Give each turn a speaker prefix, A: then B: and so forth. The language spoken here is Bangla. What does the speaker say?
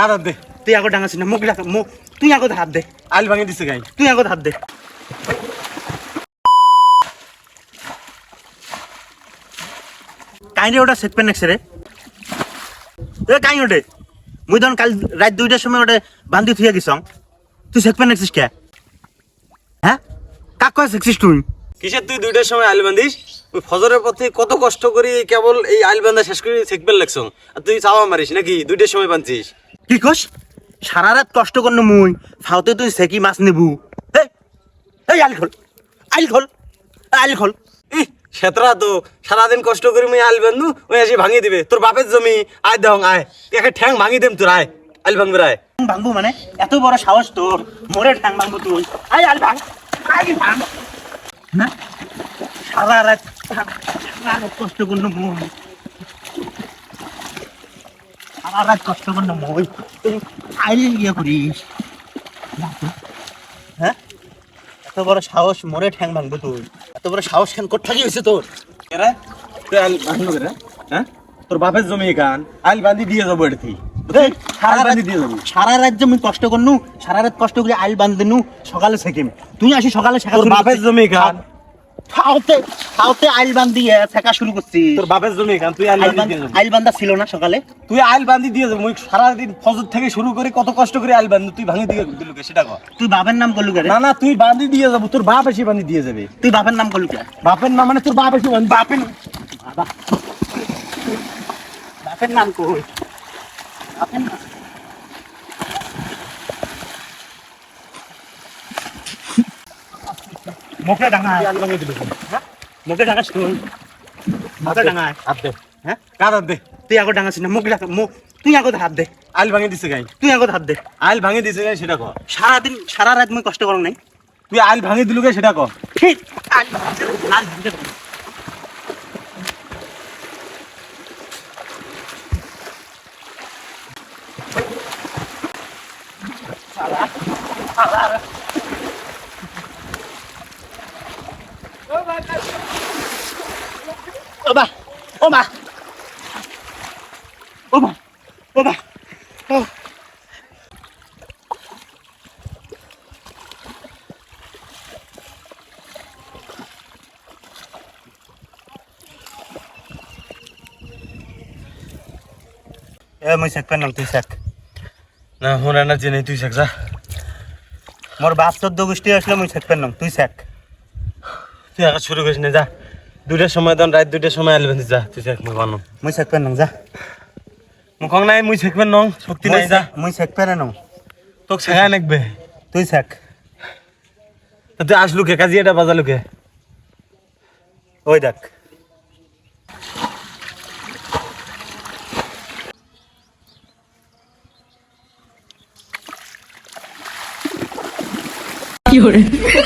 A: হাত দে
B: তুই আগত ডাঙাছিস না মোক ডাক মোক তুই আগত হাত দে।
A: আল ভাঙি দিছে গাই।
B: তুই আগত হাত দে। কাইরে ওটা সেট পেন রে এ। কাই ওটে মুই তখন কাল রাত দুইটার সময় ওটা বান্ধি থুয়ে গেছং তুই সেট পেন কে? হ্যাঁ কাক কয় শিখছিস তুই
A: কিসের তুই দুইটার সময় আইল বান্ধিস? ওই ফজরের পথে কত কষ্ট করি কেবল এই আইল বান্ধা শেষ করে সেকবেল লাগছ আর তুই চাওয়া মারিস নাকি? দুইটার সময় বানছিস
B: কি কস? সারা রাত কষ্ট করনো মুই ফাউতে তুই সেকি মাছ নেবু। এই আইল খোল আইল খোল আইল খোল।
A: সেতরা তো সারাদিন কষ্ট করি মুই আইল বান্ধু ওই এসে ভাঙি দিবে। তোর বাপের জমি আয় দেহ আয়। তুই একটা ঠ্যাং ভাঙি দেম তোর আয়। আইল ভাঙবে আয়।
B: ভাঙবো মানে? এত বড় সাহস তোর। মোরে ঠ্যাং ভাঙবো তুই। আই আল ভাঙ। আই ভাঙ। আইল ইয়ে করিস। হ্যাঁ? এত বড় সাহস, মোরে ঠ্যাং ভাঙবো তুই এত বড় সাহস খান কোথায় হয়েছে তোর?
A: হ্যাঁ? তোর বাপের জমি গান আইল বান্ধি দিয়ে যাব এটা
B: সারা সারা রাত আমি কষ্ট করনু সারা রাত কষ্ট করে আইল বান্ধিনু সকালে সেকিম তুই আসি সকালে শেখা
A: বাপের জমি গান
B: ফাউতে ফাউতে আইল বান্ধি শেখা শুরু করছি
A: তোর বাপের জমি গান তুই আইল বান্ধি
B: ছিল না সকালে।
A: তুই আইল বান্ধি দিয়ে যাব। মুই সারাদিন ফজর থেকে শুরু করে কত কষ্ট করে আইল বান্ধি তুই ভাঙি দিয়ে দিলু কে সেটা কর
B: তুই বাপের নাম করলু
A: না না তুই বান্ধি দিয়ে যাব তোর বাপ এসে বান্ধি দিয়ে যাবে।
B: তুই বাপের নাম করলু কে
A: বাপের নাম মানে তোর বাপ এসে বান্ধি
B: বাপের বাবা বাপের নাম কই? মুখে
A: আইল
B: হ্যাঁ? মুখে ডাঙা শুন। মুখে ডাঙায়
A: হাত দে।
B: হ্যাঁ?
A: কার হাত দে?
B: তুই আগত ডাঙাছিস না মুখ তুই আগত হাত দে।
A: আইল ভাঙি দিছে গাই।
B: তুই আগত হাত দে।
A: আইল ভাঙি দিছে গাই সেটা কর
B: সারাদিন সারা রাত মুই কষ্ট করো নাই।
A: তুই আইল ভাঙি দিলু সেটা কর
B: ঠিক আজ লাল parar. Parar. Oba, oba. Oba, oba. Oh. Eh, muy.
A: না হোনা না জেনে তুই শেখ যা।
B: মোর বাপ চোদ্দ গোষ্ঠী আসলে মই চেক পেন তুই চেক
A: তুই আগে শুরু করিস না যা। দুটার সময় দন রাত দুটার সময় বান্ধি যা। তুই শেখ মুই বানো
B: মই চেক পেন যা।
A: মুখং নাই মুই শেখবেন নং শক্তি নাই যা।
B: মই পেন নং
A: তোক শেখায় নাকবে।
B: তুই
A: তা তুই আসলু কে কাজি এটা বাজালু কে
B: ওই দেখ